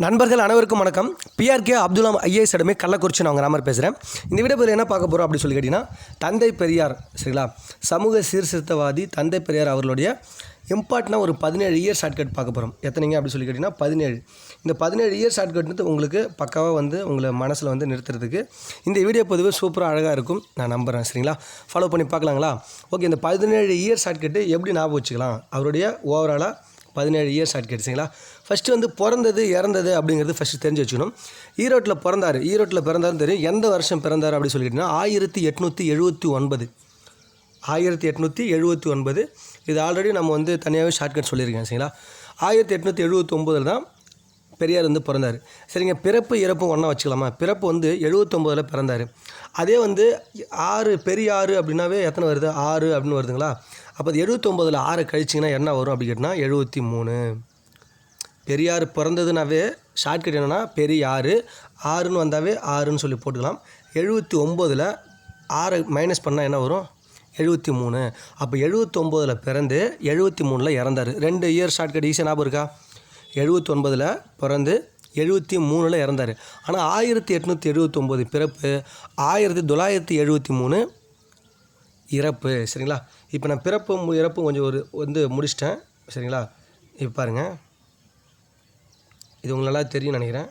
நண்பர்கள் அனைவருக்கும் வணக்கம். பிஆர்கே அப்துல்லாம் ஐஏஎஸ் அடமே கள்ளக்குறிச்சி நான் உங்கள் ராமர் பேசுகிறேன் இந்த வீடியோவில் என்ன பார்க்க போகிறோம் அப்படின்னு சொல்லி கேட்டிங்கன்னா தந்தை பெரியார் சரிங்களா? சமூக சீர்திருத்தவாதி தந்தை பெரியார் அவர்களுடைய இம்பார்ட்டனாக ஒரு பதினேழு இயர் ஷார்ட்கட் பார்க்க போகிறோம் எத்தனைங்க அப்படின்னு சொல்லி கேட்டிங்கன்னா பதினேழு. இந்த பதினேழு இயர் ஷார்ட்கட் உங்களுக்கு பக்காவாக வந்து உங்களை மனசில் வந்து நிறுத்துறதுக்கு இந்த வீடியோ பதிவு சூப்பராக அழகாக இருக்கும். நான் நம்புகிறேன் சரிங்களா? ஃபாலோ பண்ணி பார்க்கலாங்களா? ஓகே இந்த பதினேழு இயர் ஷார்ட்கட்டு எப்படி ஞாபகம் வச்சுக்கலாம்? அவருடைய ஓவராலாக பதினேழு இயர்ஸ் ஷார்ட்கட் சரிங்களா? ஃபஸ்ட்டு வந்து பிறந்தது இறந்தது அப்படிங்கிறது ஃபஸ்ட்டு தெரிஞ்சு வச்சுக்கணும். ஈரோட்டில் பிறந்தார். ஈரோட்டில் பிறந்தாருன்னு தெரியும். எந்த வருஷம் பிறந்தார் அப்படின்னு சொல்லிக்கிட்டீங்கன்னா ஆயிரத்தி எட்நூற்றி எழுபத்தி ஒன்பது. ஆயிரத்தி எட்நூற்றி எழுபத்தி ஒன்பது. இது ஆல்ரெடி நம்ம வந்து தனியாகவே ஷார்ட்கட் சொல்லியிருக்கேன் சரிங்களா? ஆயிரத்தி எட்நூற்றி எழுபத்தி ஒம்போதில் தான் பெரியார் வந்து பிறந்தார். சரிங்க பிறப்பு இறப்பும் ஒன்றா வச்சுக்கலாமா? பிறப்பு வந்து எழுபத்தொம்போதில் பிறந்தார். அதே வந்து ஆறு பெரியாறு அப்படின்னாவே எத்தனை வருது? ஆறு அப்படின்னு வருதுங்களா? அப்போ அது எழுபத்தொம்போதில் ஆறு கழிச்சிங்கன்னா என்ன வரும் அப்படி கேட்டால் எழுபத்தி மூணு. பெரியார் பிறந்ததுனாவே ஷார்ட்கட் என்னென்னா பெரியார் ஆறுன்னு வந்தாவே ஆறுன்னு சொல்லி போட்டுக்கலாம். எழுபத்தி ஒம்போதில் ஆறை மைனஸ் பண்ணால் என்ன வரும்? எழுபத்தி மூணு அப்போ எழுபத்தொம்போதில் பிறந்து எழுபத்தி மூணில் இறந்தார். ரெண்டு இயர் ஷார்ட்கட் ஈஸியாக ஞாபகம் இருக்கா? எழுபத்தொன்பதில் பிறந்து எழுபத்தி மூணில் இறந்தார். ஆனால் ஆயிரத்தி எட்நூற்றி எழுபத்தொம்போது பிறப்பு ஆயிரத்தி தொள்ளாயிரத்தி எழுபத்தி மூணு இறப்பு. சரிங்களா? இப்போ நான் பிறப்பும் இறப்பும் கொஞ்சம் ஒரு வந்து முடிச்சிட்டேன். சரிங்களா? இப்போ பாருங்கள் இது உங்களுக்கு நல்லா தெரியும் நினைக்கிறேன்.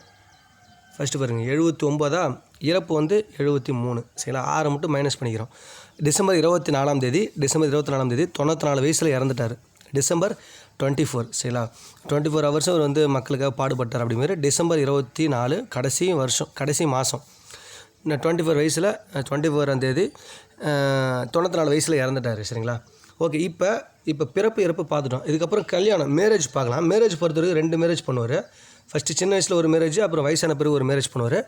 ஃபஸ்ட்டு பாருங்கள் எழுபத்தி ஒம்போதா இறப்பு வந்து எழுபத்தி மூணு சரிங்களா? ஆறு மட்டும் மைனஸ் பண்ணிக்கிறோம். டிசம்பர் இருபத்தி நாலாம் தேதி டிசம்பர் இருபத்தி நாலாம் தேதி தொண்ணூற்றி நாலு வயசில் இறந்துட்டார். டிசம்பர் டுவெண்ட்டி ஃபோர் சரிங்களா? டுவெண்ட்டி ஃபோர் ஹவர்ஸ் அவர் வந்து மக்களுக்காக பாடுபட்டார் அப்படிங்கிற டிசம்பர் இருபத்தி நாலு கடைசி வருஷம் கடைசி மாதம் இந்த டுவெண்ட்டி ஃபோர் வயசில் டுவெண்ட்டி ஃபோராம் தேதி தொண்ணூற்றி நாலு வயசில் இறந்துட்டார் சரிங்களா? ஓகே இப்போ இப்போ பிறப்பு இறப்பு பார்த்துட்டோம். இதுக்கப்புறம் கல்யாணம் மேரேஜ் பார்க்கலாம். மேரேஜ் பொறுத்தவரைக்கும் ரெண்டு மேரேஜ் பண்ணுவார். ஃபஸ்ட்டு சின்ன வயசில் ஒரு மேரேஜ் அப்புறம் வயசான பிறகு ஒரு மேரேஜ் பண்ணுவார்.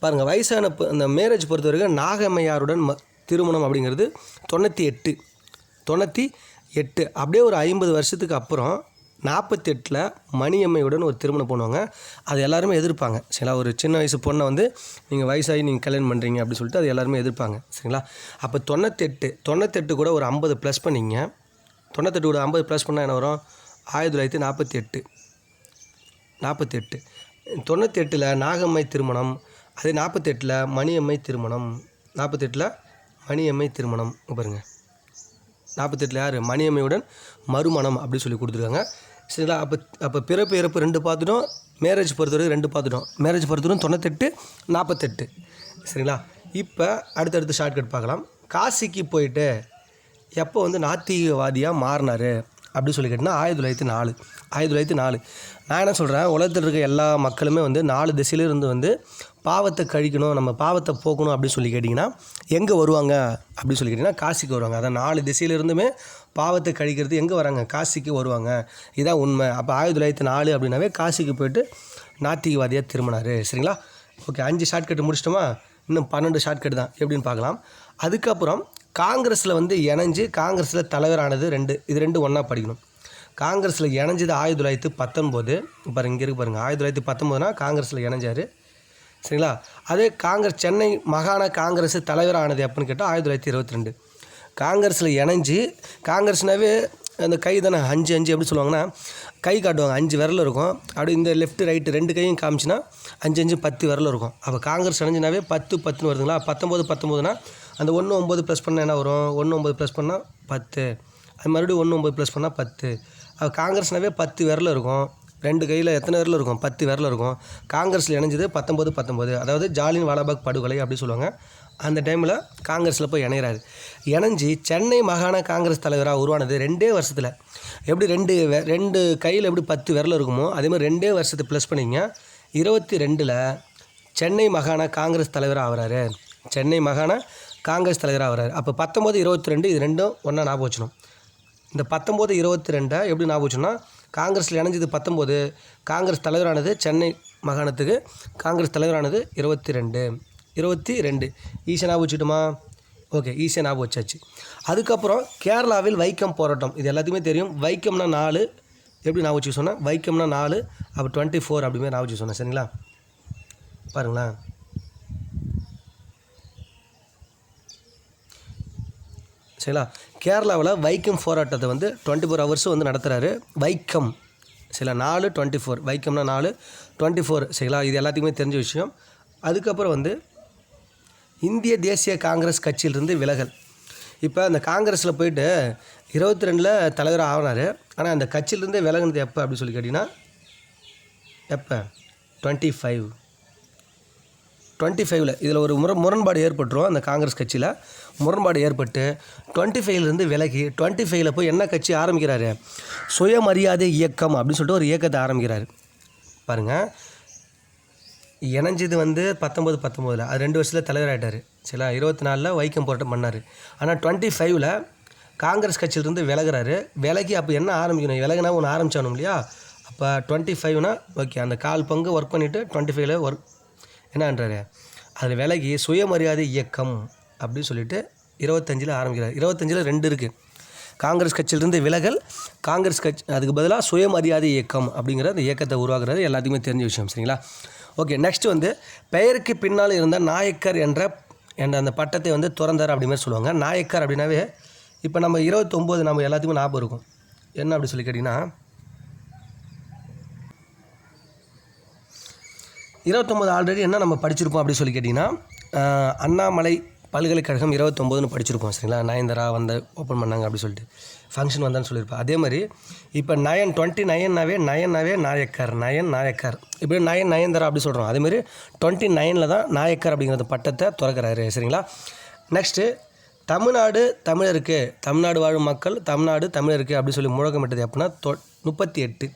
பாருங்கள் வயசான ப- அந்த மேரேஜ் பொறுத்த வரைக்கும் நாகம்மையாருடன் ம திருமணம் அப்படிங்கிறது தொண்ணூற்றி எட்டு. தொண்ணூற்றி எட்டு. அப்படியே ஒரு ஐம்பது வருஷத்துக்கு அப்புறம் நாற்பத்தெட்டில் மணியம்மையுடன் ஒரு திருமணம் பண்ணுவாங்க. அது எல்லாருமே எதிர்ப்பாங்க. சரிங்களா? ஒரு சின்ன வயசு பொண்ணை வந்து நீங்கள் வயசாகி நீங்கள் கல்யாணம் பண்ணுறீங்க அப்படின்னு சொல்லிட்டு அது எல்லாருமே எதிர்ப்பாங்க. சரிங்களா? அப்போ தொண்ணூத்தெட்டு தொண்ணூத்தெட்டு கூட ஒரு ஐம்பது ப்ளஸ் பண்ணிங்க. தொண்ணூத்தெட்டு கூட ஐம்பது ப்ளஸ் பண்ணால் என்ன வரும்? ஆயிரத்தி தொள்ளாயிரத்தி நாற்பத்தி எட்டு. நாற்பத்தெட்டு. தொண்ணூத்தெட்டில் நாகம்மை திருமணம் அதே நாற்பத்தெட்டில் மணியம்மை திருமணம். நாற்பத்தெட்டில் மணியம்மை திருமணம். பாருங்க. நாற்பத்தெட்டில் யார்? மணியம்மையுடன் மறுமணம் அப்படின்னு சொல்லி கொடுத்துருக்காங்க. சரிங்களா? அப்போ அப்போ பிறப்பு இறப்பு ரெண்டு பார்த்துட்டோம். மேரேஜ் பொறுத்தவரைக்கும் ரெண்டு பார்த்துட்டோம். மேரேஜ் பொறுத்தவரைக்கும் தொண்ணூத்தெட்டு நாற்பத்தெட்டு. சரிங்களா? இப்போ அடுத்தடுத்து ஷார்ட்கட் பார்க்கலாம். காசிக்கு போயிட்டு எப்போ வந்து நாத்திகவாதியாக மாறினார்? அப்படி சொல்லி கேட்டிங்கன்னா ஆயிரத்தி தொள்ளாயிரத்தி நாலு. ஆயிரத்தி தொள்ளாயிரத்தி நாலு. நான் என்ன சொல்கிறேன் உலகத்தில் இருக்க எல்லா மக்களுமே வந்து நாலு திசையிலிருந்து வந்து பாவத்தை கழிக்கணும் நம்ம பாவத்தை போக்கணும் அப்படின்னு சொல்லி கேட்டிங்கன்னா எங்கே வருவாங்க அப்படின்னு சொல்லி கேட்டிங்கன்னா காசிக்கு வருவாங்க. அதான் நாலு திசையிலிருந்துமே பாவத்தை கழிக்கிறது எங்கே வராங்க? காசிக்கு வருவாங்க. இதான் உண்மை. அப்போ ஆயிரத்தி தொள்ளாயிரத்தி நாலு அப்படின்னாவே காசிக்கு போயிட்டு நாத்திகவாதியாக திரும்பினார். சரிங்களா? ஓகே அஞ்சு ஷார்ட்கட் முடிச்சிட்டோமா? இன்னும் பன்னெண்டு ஷார்ட்கட் தான். எப்படின்னு பார்க்கலாம். அதுக்கப்புறம் காங்கிரஸில் வந்து இணைஞ்சு காங்கிரஸில் தலைவரானது ரெண்டு இது ரெண்டு ஒன்றா படிக்கணும். காங்கிரஸில் இணைஞ்சது ஆயிரத்தி தொள்ளாயிரத்தி பத்தொம்போது பாருங்க இங்கே இருக்கு பாருங்கள் ஆயிரத்தி தொள்ளாயிரத்தி பத்தொம்போதுனா காங்கிரஸில் இணைஞ்சார். சரிங்களா? அதே காங்கிரஸ் சென்னை மாகாண காங்கிரஸ் தலைவரானது எப்போன்னு கேட்டால் ஆயிரத்தி தொள்ளாயிரத்தி இருபத்தி ரெண்டு காங்கிரஸில் இணைஞ்சு காங்கிரஸ்னாவே அந்த கை தானே அஞ்சு அஞ்சு எப்படி சொல்லுவாங்கன்னா கை காட்டுவாங்க அஞ்சு விரல் இருக்கும். அப்படியே இந்த லெஃப்ட்டு ரைட்டு ரெண்டு கையும் காமிச்சுன்னா அஞ்சு அஞ்சு பத்து விரல் இருக்கும். அப்போ காங்கிரஸ் இணைஞ்சினாவே பத்து பத்துன்னு வருதுங்களா? பத்தொம்போது பத்தொம்போதுனா அந்த ஒன்று ஒம்பது ப்ளஸ் பண்ணால் என்ன வரும்? ஒன்று ஒம்பது ப்ளஸ் பண்ணால் பத்து. அது மறுபடியும் ஒன்று ஒம்பது ப்ளஸ் பண்ணால் பத்து. அது காங்கிரஸ்னாவே பத்து விரல் இருக்கும். ரெண்டு கையில் எத்தனை விரல் இருக்கும்? பத்து விரல் இருக்கும். காங்கிரஸில் இணைஞ்சது பத்தொம்பது பத்தொம்பது அதாவது ஜாலின் வாலாபாக் படுகொலை அப்படி சொல்லுவாங்க. அந்த டைமில் காங்கிரஸில் போய் இணைகிறாரு இணைஞ்சி சென்னை மாகாண காங்கிரஸ் தலைவராக உருவானது ரெண்டே வருஷத்தில். எப்படி ரெண்டு ரெண்டு கையில் எப்படி பத்து விரல் இருக்குமோ அதேமாதிரி ரெண்டே வருஷத்தை ப்ளஸ் பண்ணிங்க. இருபத்தி ரெண்டில் சென்னை மாகாண காங்கிரஸ் தலைவராக ஆகிறாரு. சென்னை மாகாண காங்கிரஸ் தலைவராக ஆகிறாரு அப்போ பத்தொம்போது இருபத்தி ரெண்டு இது ரெண்டும் ஒன்றா ஞாபகம் வச்சணும் இந்த பத்தொம்போது இருபத்தி ரெண்டை எப்படி ஞாபகம் வச்சோம்னா காங்கிரஸில் இணைஞ்சது பத்தொம்போது காங்கிரஸ் தலைவரானது சென்னை மாகாணத்துக்கு காங்கிரஸ் தலைவரானது இருபத்தி ரெண்டு இருபத்தி ரெண்டு ஈஸியாக ஞாபகம் வச்சுட்டுமா ஓகே ஈஸியாக ஞாபகம் வச்சாச்சு. அதுக்கப்புறம் கேரளாவில் வைக்கம் போராட்டம் இது எல்லாத்துக்குமே தெரியும். வைக்கம்னா நாலு எப்படி ஞாபகம் வச்சு சொன்னேன்? வைக்கம்னா நாலு அப்போ டுவெண்ட்டி ஃபோர் அப்படிமே ஞாபகம் வச்சு சொன்னேன். சரிங்களா? பாருங்களேன். சரிங்களா? கேரளாவில் வைக்கம் போராட்டத்தை வந்து டுவெண்ட்டி ஃபோர் ஹவர்ஸும் வந்து நடத்துகிறாரு வைக்கம். சரிங்களா? நாலு டுவெண்ட்டி ஃபோர் வைக்கம்னா நாலு டுவெண்ட்டி ஃபோர் சரிங்களா? இது எல்லாத்துக்குமே தெரிஞ்ச விஷயம். அதுக்கப்புறம் வந்து இந்திய தேசிய காங்கிரஸ் கட்சியிலிருந்து விலகல். இப்போ அந்த காங்கிரஸில் போயிட்டு இருபத்தி ரெண்டில் தலைவர் ஆகினார் ஆனால் அந்த கட்சியிலேருந்து விலகுனது எப்போ அப்படின்னு சொல்லி கேட்டிங்கன்னா எப்போ? டுவெண்ட்டி ஃபைவ் டுவெண்ட்டி ஃபைவ்ல இதில் ஒரு முரண் முரண்பாடு ஏற்பட்டுரும் அந்த காங்கிரஸ் கட்சியில். முரண்பாடு ஏற்பட்டு டுவெண்ட்டி ஃபைவ்லேருந்து விலகி டுவெண்ட்டி ஃபைவ்ல போய் என்ன கட்சி ஆரம்பிக்கிறாரு? சுயமரியாதை இயக்கம் அப்படின்னு சொல்லிட்டு ஒரு இயக்கத்தை ஆரம்பிக்கிறாரு. பாருங்கள் இணைஞ்சது வந்து பத்தொம்போது பத்தொம்போதில் அது ரெண்டு வருஷத்தில் தலைவராகிட்டார் சரிங்களா? இருபத்தி நாலில் வைக்கம் போராட்டம் பண்ணார். ஆனால் டுவெண்ட்டி ஃபைவ்ல காங்கிரஸ் கட்சியிலிருந்து விலகுறாரு. விலகி அப்போ என்ன ஆரம்பிக்கணும்? விலகினா ஒன்று ஆரம்பிச்சானும் இல்லையா? அப்போ டுவெண்ட்டி ஃபைவ்னா ஓகே அந்த கால் பங்கு ஒர்க் பண்ணிவிட்டு டுவெண்ட்டி ஃபைவ்ல ஒர்க் என்னன்றாரு? அதில் விலகி சுயமரியாதை இயக்கம் அப்படின்னு சொல்லிட்டு இருபத்தஞ்சில் ஆரம்பிக்கிறார். இருபத்தஞ்சில் ரெண்டு இருக்குது காங்கிரஸ் கட்சியிலிருந்து விலகல் காங்கிரஸ் கட்சி அதுக்கு பதிலாக சுயமரியாதை இயக்கம் அப்படிங்கிற அந்த இயக்கத்தை உருவாக்குறது எல்லாத்துக்குமே தெரிஞ்ச விஷயம் சரிங்களா? ஓகே நெக்ஸ்ட் வந்து பெயருக்கு பின்னால் இருந்த நாயக்கர் என்ற என்ற அந்த பட்டத்தை வந்து திறந்தார் அப்படிமாரி சொல்லுவாங்க. நாயக்கர் அப்படின்னாவே இப்போ நம்ம இருபத்தொம்போது நம்ம எல்லாத்துக்குமே ஞாபகம் இருக்கும். என்ன அப்படி சொல்லி கேட்டிங்கன்னா இருபத்தொம்போது ஆல்ரெடி என்ன நம்ம படிச்சிருப்போம் அப்படின்னு சொல்லி கேட்டிங்கன்னா அண்ணாமலை பல்கலைக்கழகம் இருபத்தொம்போதுன்னு படிச்சிருப்போம் சரிங்களா? நயன்தரா வந்து ஓப்பன் பண்ணாங்க அப்படின்னு சொல்லிட்டு. ஃபங்க்ஷன் வந்தான்னு சொல்லியிருப்பேன் அதே மாதிரி இப்போ நயன் டுவெண்ட்டி நயன்னாவே நயன்னாவே நாயக்கர் நயன் நாயக்கர். இப்படி நயன் நயன்தரா அப்படி சொல்கிறோம் அதேமாதிரி டுவெண்ட்டி நைனில் தான் நாயக்கர் அப்படிங்கிறது பட்டத்தை திறக்கிறாரு சரிங்களா? நெக்ஸ்ட்டு தமிழ்நாடு தமிழருக்கு தமிழ்நாடு வாழும் மக்கள் தமிழ்நாடு தமிழருக்கு அப்படின்னு சொல்லி முழக்கமிட்டது எப்படின்னா தொ முப்பத்தி எட்டு.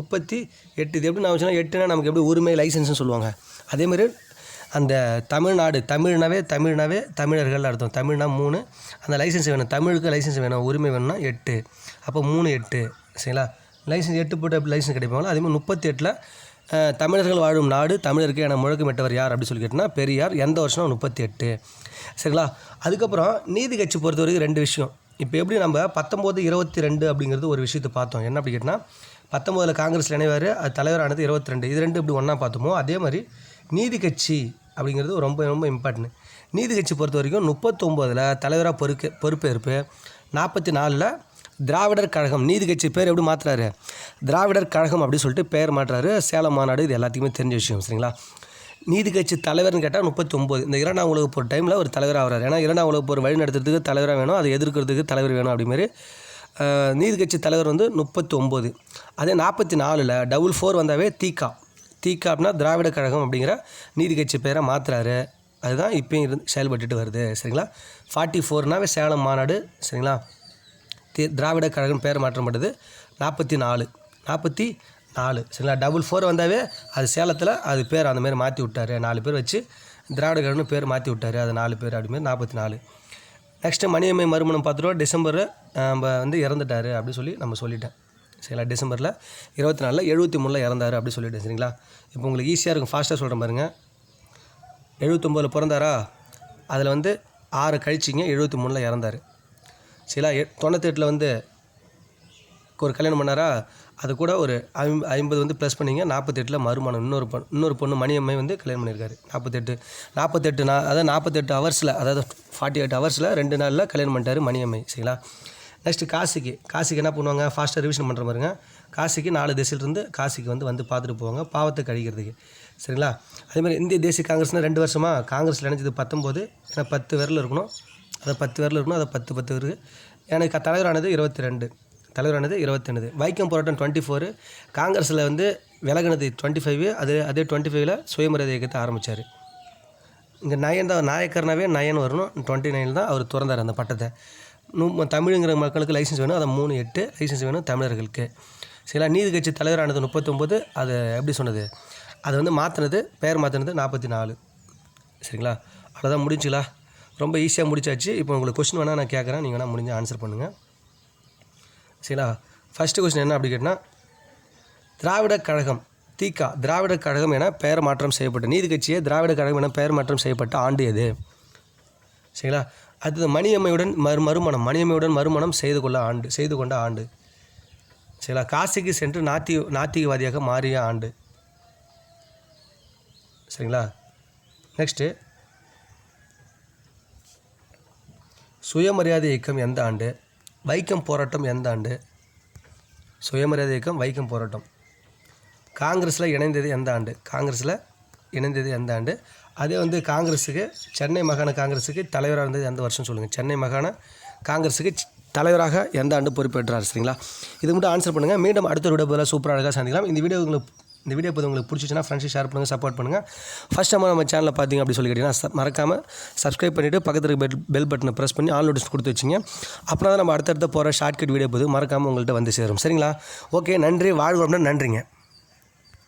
முப்பத்தி எட்டு இது எப்படி நான் வச்சுன்னா எட்டுனா நமக்கு எப்படி உரிமை லைசன்ஸ்னு சொல்லுவாங்க. அதேமாதிரி அந்த தமிழ்நாடு தமிழ்னாவே தமிழ்னாவே தமிழர்கள் அர்த்தம். தமிழ்னா மூணு அந்த லைசன்ஸ் வேணும். தமிழுக்கு லைசன்ஸ் வேணும். உரிமை வேணும்னா எட்டு. அப்போ மூணு எட்டு. சரிங்களா? லைசன்ஸ் எட்டு போட்டு எப்படி லைசன்ஸ் கிடைப்பாங்களோ அதேமாதிரி முப்பத்தி எட்டில் தமிழர்கள் வாழும் நாடு தமிழருக்கு என முழக்கமிட்டவர் யார் அப்படின்னு சொல்லி கேட்டிங்கன்னா பெரியார். எந்த வருஷம்னா முப்பத்தி எட்டு. சரிங்களா? அதுக்கப்புறம் நீதி கட்சி பொறுத்த வரைக்கும் ரெண்டு விஷயம். இப்போ எப்படி நம்ம பத்தொம்போது இருபத்தி ரெண்டு அப்படிங்கிறது ஒரு விஷயத்தை பார்த்தோம். என்ன அப்படி கேட்டிங்கன்னா பத்தொம்போதில் காங்கிரஸில் இணைவார். அது தலைவரானது இருபத்தி ரெண்டு இது ரெண்டு இப்படி ஒன்றா பார்த்தோமோ அதே மாதிரி நீதி கட்சி அப்படிங்கிறது ரொம்ப ரொம்ப இம்பார்ட்டன்ட் நீதி கட்சி பொறுத்த வரைக்கும் முப்பத்தொம்போதில் தலைவராக பொறுக்க பொறுப்பேற்பு. நாற்பத்தி நாலில் திராவிடர் கழகம். நீதி கட்சி பேர் எப்படி மாற்றுறாரு திராவிடர் கழகம் அப்படின்னு சொல்லிட்டு பேர் மாற்றுறாரு. சேலம் மாநாடு இது எல்லாத்துக்குமே தெரிஞ்ச விஷயம் சரிங்களா? நீதி கட்சி தலைவர்னு கேட்டால் முப்பத்தி ஒம்பது இந்த இரண்டாம் உலக போர் டைமில் ஒரு தலைவராக ஆகிறார். ஏன்னா இரண்டாம் உலக போர் வழி நடத்துறதுக்கு தலைவராக வேணும். அதை எதிர்க்கிறதுக்கு தலைவர் வேணும் அப்படிமாரி நீதி கட்சி தலைவர் வந்து முப்பத்தி ஒம்பது அதே நாற்பத்தி நாலில் டபுள் ஃபோர் வந்தாவே தீகா தீகா அப்படின்னா திராவிட கழகம் அப்படிங்கிற நீதி கட்சி பேரை மாற்றுறாரு அதுதான் இப்பயும் இருந்து செயல்பட்டுட்டு வருது. சரிங்களா? ஃபார்ட்டி ஃபோர்னாவே சேலம் மாநாடு. சரிங்களா? தி- திராவிட கழகம் பேர் மாற்றப்பட்டது நாற்பத்தி நாலு நாற்பத்தி நாலு சரிங்களா? டபுள் ஃபோர் வந்தாவே அது சேலத்தில் அது பேர் அந்தமாரி மாற்றி விட்டார். நாலு பேர் வச்சு திராவிட கழகம்னு பேர் மாற்றி விட்டார். அது நாலு பேர் அப்படிமாரி நாற்பத்தி நாலு நெக்ஸ்ட்டு மணியம்மை மறுமணம் பார்த்துருவோம் டிசம்பர் நம்ம வந்து இறந்துட்டார் அப்படி சொல்லி நம்ம சொல்லிட்டேன். சரிங்களா? டிசம்பரில் இருபத்தி நாலில் எழுபத்தி மூணில் இறந்தார் அப்படி சொல்லிட்டேன் சரிங்களா? இப்போ உங்களுக்கு ஈஸியாக இருக்கும் ஃபாஸ்ட்டாக சொல்கிறேன் பாருங்கள் எழுபத்தொம்போதில் பிறந்தாரா? அதில் வந்து ஆறு கழிச்சிங்க எழுபத்தி மூணில் இறந்தார். சரிங்களா? எ தொண்ணூத்தெட்டில் வந்து ஒரு கல்யாணம் பண்ணாரா அது கூட ஒரு ஐம் ஐம்பது வந்து ப்ளஸ் பண்ணிங்க நாற்பத்தெட்டில் மறுமணம். இன்னொரு பொண்ணு இன்னொரு பொண்ணு மணியம்மை வந்து கல்யாணம் பண்ணியிருக்காரு. நாற்பத்தெட்டு நாற்பத்தெட்டு நான் அதாவது நாற்பத்தெட்டு ஹவர்ஸில் அதாவது ஃபார்ட்டி எயிட் ஹவர்ஸில் ரெண்டு நாளில் கல்யாணம் பண்ணிட்டாரு மணியம்மை சரிங்களா? நெக்ஸ்ட்டு காசிக்கு காசிக்கு என்ன பண்ணுவாங்க? ஃபாஸ்ட்டாக ரிவிஷன் பண்ணுற மாதிரிங்க காசிக்கு நாலு திசையிலிருந்து காசிக்கு வந்து வந்து பார்த்துட்டு போவாங்க பாவத்தை கழிக்கிறதுக்கு சரிங்களா? அதேமாதிரி இந்திய தேசிய காங்கிரஸ்னால் ரெண்டு வருஷமாக காங்கிரஸில் நினைச்சது பத்தொம்போது ஏன்னா பத்து விரல் இருக்கணும். அதை பத்து விரல் இருக்கணும் அதை பத்து பத்து இருக்குது எனக்கு தலைவரானது இருபத்தி ரெண்டு. தலைவரானது இருபத்தெண்டு வைக்கம் போராட்டம் டுவெண்ட்டி ஃபோரு காங்கிரஸில் வந்து விலகினது டுவெண்ட்டி ஃபைவ் அது அதே டுவெண்ட்டி ஃபைவ்ல சுயமரியாதை இயக்கத்தை ஆரம்பித்தார் இங்கே நயன் தான் நாயக்கர்னாவே நயன் வரணும். டுவெண்ட்டி நைனில் தான் அவர் திறந்தார் அந்த பட்டத்தை. நூ தமிழுங்கிற மக்களுக்கு லைசன்ஸ் வேணும். அதை மூணு எட்டு லைசன்ஸ் வேணும் தமிழர்களுக்கு. சரிங்களா நீதி கட்சி தலைவரானது முப்பத்தொம்போது. அது எப்படி சொன்னது? அதை வந்து மாற்றினது பெயர் மாற்றினது நாற்பத்தி நாலு. சரிங்களா? அவ்வளோதான் முடிஞ்சுங்களா? ரொம்ப ஈஸியாக முடிச்சாச்சு. இப்போ உங்களுக்கு கொஸ்டின் வேணால் நான் கேட்குறேன் நீங்கள் வேணால் முடிஞ்சு ஆன்சர் பண்ணுங்கள் சரிங்களா ஃபஸ்ட்டு கொஸ்டின் என்ன அப்படி கேட்டால் திராவிட கழகம் தீகா திராவிட கழகம் என பெயர் மாற்றம் செய்யப்பட்ட நீதி கட்சியே திராவிட கழகம் என பெயர் மாற்றம் செய்யப்பட்ட ஆண்டு எது? சரிங்களா? அடுத்தது மணியம்மையுடன் மறு மறுமணம் மணியம்மையுடன் மறுமணம் செய்து கொள்ள ஆண்டு செய்து கொண்ட ஆண்டு. சரிங்களா? காசிக்கு சென்று நாத்தி நாத்திகவாதியாக மாறிய ஆண்டு. சரிங்களா? நெக்ஸ்ட்டு சுயமரியாதை இயக்கம் எந்த ஆண்டு? வைக்கம் போராட்டம் எந்த ஆண்டு? சுயமரியாதை இயக்கம் வைக்கம் போராட்டம். காங்கிரஸில் இணைந்தது எந்த ஆண்டு? காங்கிரஸில் இணைந்தது எந்த ஆண்டு? அதே வந்து காங்கிரஸுக்கு சென்னை மாகாண காங்கிரஸுக்கு தலைவராக இருந்தது எந்த வருஷம் சொல்லுங்கள் சென்னை மாகாண காங்கிரஸுக்கு தலைவராக எந்த ஆண்டு பொறுப்பேற்றார் சரிங்களா? இது மட்டும் ஆன்சர் பண்ணுங்கள் மீண்டும் அடுத்த வீடியோ பதிலாக சூப்பராக அழகாக சந்திக்கலாம். இந்த வீடியோ உங்களுக்கு இந்த வீடியோ இப்போ உங்களுக்கு பிடிச்சிச்சுன்னா ஃப்ரெண்ட்ஸ் ஷேர் பண்ணுங்கள் சப்போர்ட் பண்ணுங்கள் ஃபஸ்ட் டைம் நம்ம சேனலில் பார்த்தீங்க அப்படி சொல்லி கேட்டிங்கன்னா மறக்காமல் சப்ஸ்கிரைப் பண்ணிவிட்டு பக்கத்தில் பெல் பெல் பட்டனை ப்ரெஸ் பண்ணி ஆல் நோட்டிஸ் கொடுத்து வச்சிங்க. அப்புறம் தான் நம்ம அடுத்தடுத்த போகிற ஷார்ட்கட் வீடியோ போது மறக்காமல் உங்கள்கிட்ட வந்து சேரும். சரிங்களா? ஓகே நன்றி வாழ்வு நன்றிங்க.